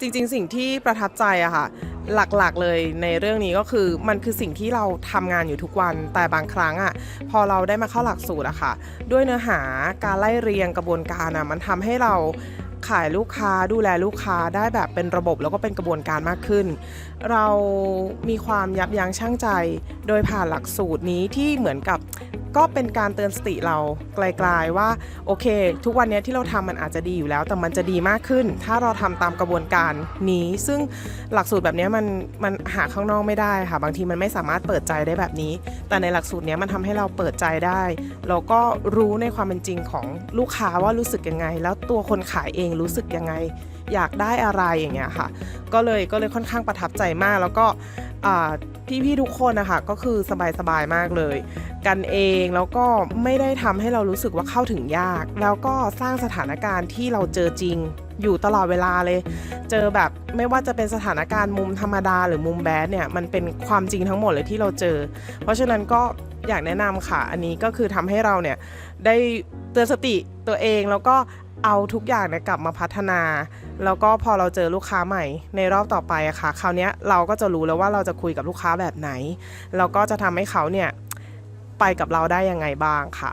จริง ๆ สิ่งที่ประทับใจอะค่ะ หลักๆเลยในเรื่องนี้ก็คือมันคือสิ่งที่เราทำงานอยู่ทุกวันแต่บางครั้งอะพอเราได้มาเข้าหลักสูตรอะค่ะ ด้วยเนื้อหาการไล่เรียงกระบวนการอะมันทำให้เราขายลูกค้าดูแลลูกค้าได้แบบเป็นระบบแล้วก็เป็นกระบวนการมากขึ้น เรามีความยับยั้งชั่งใจ โดยผ่านหลักสูตรนี้ที่เหมือนกับ ก็เป็นการเตือนสติเราไกลๆว่าโอเค ทุกวันนี้ที่เราทำมันอาจจะดีอยู่แล้ว แต่มันจะดีมากขึ้น ถ้าเราทำตามกระบวนการนี้ ซึ่งหลักสูตรแบบนี้มันมันหาข้างนอกไม่ได้ค่ะ บางทีมันไม่สามารถเปิดใจได้แบบนี้ แต่ในหลักสูตรนี้มันทำให้เราเปิดใจได้แล้วก็รู้ในความเป็นจริงของลูกค้าว่ารู้สึกยังไง แล้วตัวคนขายเองรู้สึกยังไง อยากได้อะไรอย่างเงี้ยค่ะ ก็เลยก็เลยค่อนข้างประทับใจมากแล้วก็พี่ๆทุกคนนะคะก็คือสบายๆมากเลย กันเองแล้วก็ไม่ได้ทำให้เรารู้สึกว่าเข้าถึงยาก แล้วก็สร้างสถานการณ์ที่เราเจอจริง อยู่ตลอดเวลาเลย เจอแบบไม่ว่าจะเป็นสถานการณ์มุมธรรมดาหรือมุมแบดเนี่ยมันเป็นความจริงทั้งหมดเลยที่เราเจอ เพราะฉะนั้นก็อยากแนะนำค่ะ อันนี้ก็คือทำให้เราเนี่ยได้เตือนสติตัวเองแล้วก็เอาทุกอย่างเนี่ยกลับมาพัฒนา แล้วก็พอเราเจอลูกค้าใหม่ในรอบต่อไปอะค่ะ คราวนี้เราก็จะรู้แล้วว่าเราจะคุยกับลูกค้าแบบไหน แล้วก็จะทำให้เขาเนี่ย ไปกับเราได้ยังไงบ้างค่ะ